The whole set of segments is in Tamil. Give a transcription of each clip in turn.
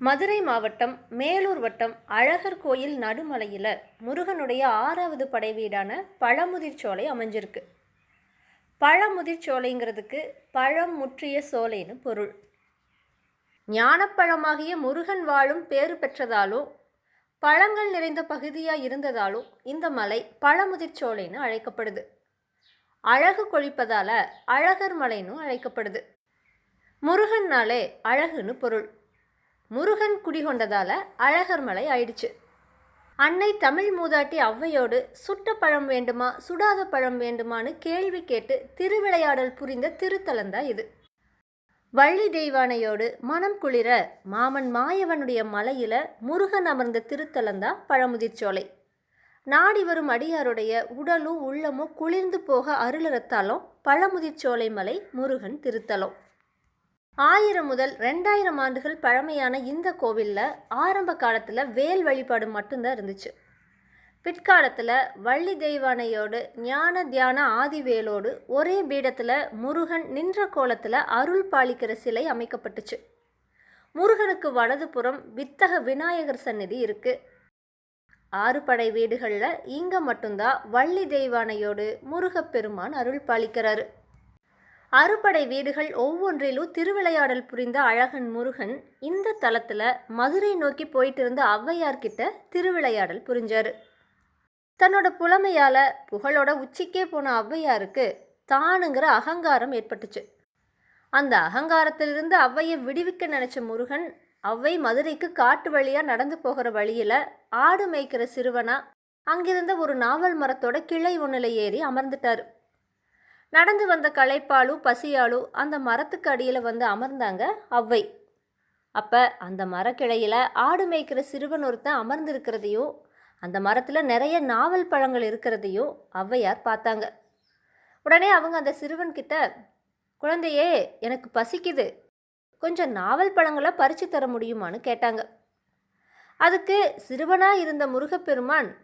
மதுரை மாவட்டம் மேலூர் வட்டம் அழகர் கோயில் நடுமலையில் முருகனுடைய ஆறாவது படை வீடான பழமுதிர் சோலை அமைஞ்சிருக்கு. பழமுதிர் சோலைங்கிறதுக்கு பழம் முற்றிய சோலைன்னு பொருள். ஞானப்பழமாகிய முருகன் வாழும் பேறு பெற்றதாலோ பழங்கள் நிறைந்த பகுதியாக இருந்ததாலும் இந்த மலை பழமுதிர் சோலைன்னு அழைக்கப்படுது. அழகு கொழிப்பதால அழகர் மலைன்னு அழைக்கப்படுது. முருகன்னாலே அழகுன்னு பொருள். முருகன் குடிகொண்டதால அழகர் மலை ஆயிடுச்சு. அன்னை தமிழ் மூதாட்டி ஔவையோடு சுட்ட பழம் வேண்டுமா சுடாத பழம் வேண்டுமான்னு கேள்வி கேட்டு திருவிளையாடல் புரிந்த திருத்தலந்தான் இது. வள்ளி தெய்வானையோடு மனம் குளிர மாமன் மாயவனுடைய மலையில முருகன் அமர்ந்த திருத்தலந்தான் பழமுதிர்ச்சோலை நாடி வரும் அடியாருடைய உடலும் உள்ளமும் குளிர்ந்து போக அருளறத்தாலும் பழமுதிர்ச்சோலை மலை முருகன் திருத்தலம். ஆயிரம் முதல் ரெண்டாயிரம் ஆண்டுகள் பழமையான இந்த கோவிலில் ஆரம்ப காலத்தில் வேல் வழிபாடு மட்டும்தான் இருந்துச்சு. பிற்காலத்தில் வள்ளி தெய்வானையோடு ஞான தியான ஆதிவேலோடு ஒரே பீடத்தில் முருகன் நின்ற கோலத்தில் அருள் பாலிக்கிற சிலை அமைக்கப்பட்டுச்சு. முருகனுக்கு வலதுபுறம் வித்தக விநாயகர் சந்நிதி இருக்குது ஆறு படை வீடுகளில் இங்கே மட்டும்தான் வள்ளி தெய்வானையோடு முருகப்பெருமான் அருள் பாலிக்கிறாரு. அறுபடை வீடுகள் ஒவ்வொன்றிலும் திருவிளையாடல் புரிந்த அழகன் முருகன் இந்த தலத்தில் மதுரை நோக்கி போயிட்டு இருந்த ஔவையார்கிட்ட திருவிளையாடல் புரிஞ்சார். தன்னோட புலமையால் புகழோட உச்சிக்கே போன ஔவையாருக்கு தானுங்கிற அகங்காரம் ஏற்பட்டுச்சு. அந்த அகங்காரத்திலிருந்து ஔவையை விடுவிக்க நினச்ச முருகன் ஔவை மதுரைக்கு காட்டு வழியாக நடந்து போகிற வழியில் ஆடு மேய்க்கிற சிறுவனா அங்கிருந்த ஒரு நாவல் மரத்தோட கிளை ஒன்றில் ஏறி அமர்ந்துட்டார். நடந்து வந்த களைப்பாலும் பசியாலும் அந்த மரத்துக்கு அடியில் வந்து அமர்ந்தாங்க அவ்வை. அப்போ அந்த மரக்கிளையில் ஆடு மேய்க்கிற சிறுவன் ஒருத்தன் அமர்ந்திருக்கிறதையும் அந்த மரத்தில் நிறைய நாவல் பழங்கள் இருக்கிறதையும் ஔவையார் பார்த்தாங்க. உடனே அவங்க அந்த சிறுவன்கிட்ட குழந்தையே எனக்கு பசிக்குது. கொஞ்சம் நாவல் பழங்களை பறித்து தர முடியுமான்னு கேட்டாங்க. அதுக்கு சிறுவனாக இருந்த முருகப்பெருமான்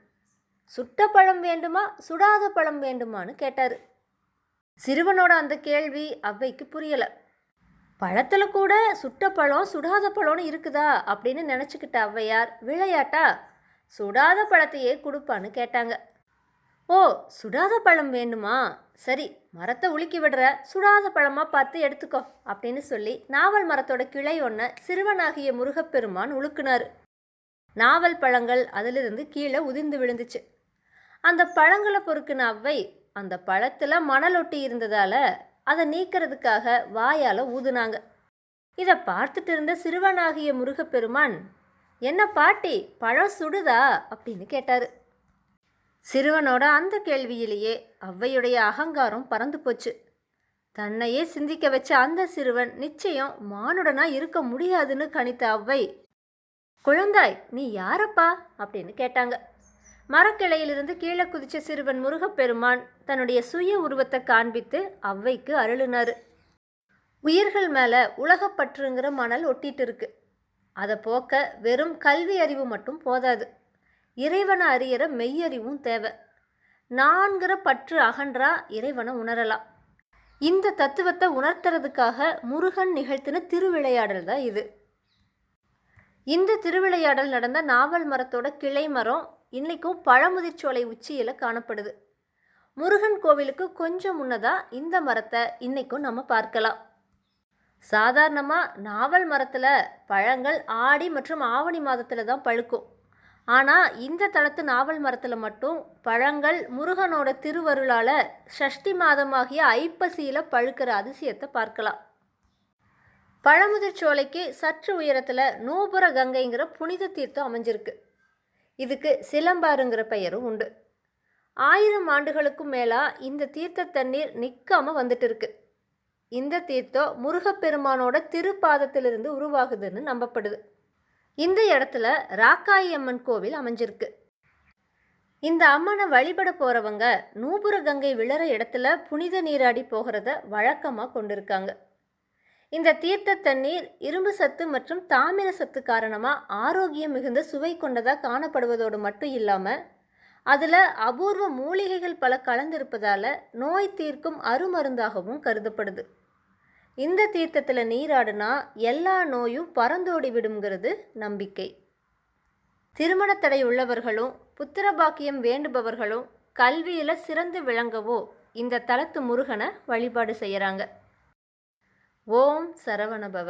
சுட்ட பழம் வேண்டுமா? சுடாத பழம் வேண்டுமான்னு கேட்டார். சிறுவனோட அந்த கேள்வி அவ்வைக்கு புரியலை. பழத்தில் கூட சுட்ட பழம் சுடாத பழம்னு இருக்குதா? அப்படின்னு நினச்சிக்கிட்ட ஔவையார் விளையாட்டா? சுடாத பழத்தையே கொடுப்பான்னு கேட்டாங்க. ஓ சுடாத பழம் வேண்டுமா சரி மரத்தை உலுக்கி விடுற சுடாத பழமாக பார்த்து எடுத்துக்கோ அப்படின்னு சொல்லி நாவல் மரத்தோட கிளை ஒன்றை சிறுவனாகிய முருகப்பெருமான் உழுக்குனார் நாவல் பழங்கள் அதிலிருந்து கீழே உதிர்ந்து விழுந்துச்சு. அந்த பழங்களை பொறுக்குன அவ்வை அந்த பழத்தில் மணல் ஒட்டி இருந்ததால் அதை நீக்கிறதுக்காக வாயால் ஊதுனாங்க. இதை பார்த்துட்டு இருந்த சிறுவனாகிய முருகப்பெருமான் என்ன பாட்டி பழம் சுடுதா? அப்படின்னு கேட்டார். சிறுவனோட அந்த கேள்வியிலேயே அவ்வையுடைய அகங்காரம் பறந்து போச்சு. தன்னையே சிந்திக்க வச்ச அந்த சிறுவன் நிச்சயம் மானுடனா இருக்க முடியாதுன்னு கணித்த ஔவை குழந்தாய் நீ யாரப்பா? அப்படின்னு கேட்டாங்க. மரக்கிளையிலிருந்து கீழே குதிச்ச சிறுவன் முருகப்பெருமான் தன்னுடைய சுய உருவத்தை காண்பித்து ஔவைக்கு அருளினார். உயிர்கள் மேலே உலகப்பற்றுங்கிற மணல் ஒட்டிட்டு இருக்கு அதை போக்க வெறும் கல்வி அறிவு மட்டும் போதாது. இறைவனை அறியிற மெய்யறிவும் தேவை. நான்கிற பற்று அகன்றா இறைவனை உணரலாம். இந்த தத்துவத்தை உணர்த்துறதுக்காக முருகன் நிகழ்த்தின திருவிளையாடல் தான் இது. இந்த திருவிளையாடல் நடந்த நாவல் மரத்தோட கிளை மரம் இன்றைக்கும் பழமுதிர்ச்சோலை உச்சியில் காணப்படுது. முருகன் கோவிலுக்கு கொஞ்சம் முன்னதாக இந்த மரத்தை இன்றைக்கும் நம்ம பார்க்கலாம். சாதாரணமாக நாவல் மரத்தில் பழங்கள் ஆடி மற்றும் ஆவணி மாதத்தில் தான் பழுக்கும். ஆனால் இந்த தளத்து நாவல் மரத்தில் மட்டும் பழங்கள் முருகனோட திருவருளால் ஷஷ்டி மாதமாகிய ஐப்பசியில் பழுக்கிற அதிசயத்தை பார்க்கலாம். பழமுதிர் சோலைக்கு சற்று உயரத்தில் நூபுர கங்கைங்கிற புனித தீர்த்தம் அமைஞ்சிருக்கு. இதுக்கு சிலம்பாருங்கிற பெயரும் உண்டு. ஆயிரம் ஆண்டுகளுக்கும் மேலாக இந்த தீர்த்த தண்ணீர் நிற்காமல் வந்துட்டு இருக்கு இந்த தீர்த்தம் முருகப்பெருமானோட திருப்பாதத்திலிருந்து உருவாகுதுன்னு நம்பப்படுது. இந்த இடத்துல ராக்காயி அம்மன் கோவில் அமைஞ்சிருக்கு. இந்த அம்மனை வழிபட போகிறவங்க நூபுர கங்கை விழற இடத்துல புனித நீராடி போகிறத வழக்கமாக கொண்டிருக்காங்க. இந்த தீர்த்த தண்ணீர் இரும்பு சத்து மற்றும் தாமிர சத்து காரணமாக ஆரோக்கியம் மிகுந்த சுவை கொண்டதாக காணப்படுவதோடு மட்டும் இல்லாமல் அதில் அபூர்வ மூலிகைகள் பல கலந்திருப்பதால் நோய் தீர்க்கும் அருமருந்தாகவும் கருதப்படுது. இந்த தீர்த்தத்தில் நீராடினா எல்லா நோயும் பறந்தோடி விடுங்கிறது நம்பிக்கை. திருமணத்தடை உள்ளவர்களும் புத்திரபாக்கியம் வேண்டுபவர்களும் கல்வியில் சிறந்து விளங்கவோ இந்த தலத்து முருகனை வழிபாடு செய்கிறாங்க ஓம் சரவணபவ.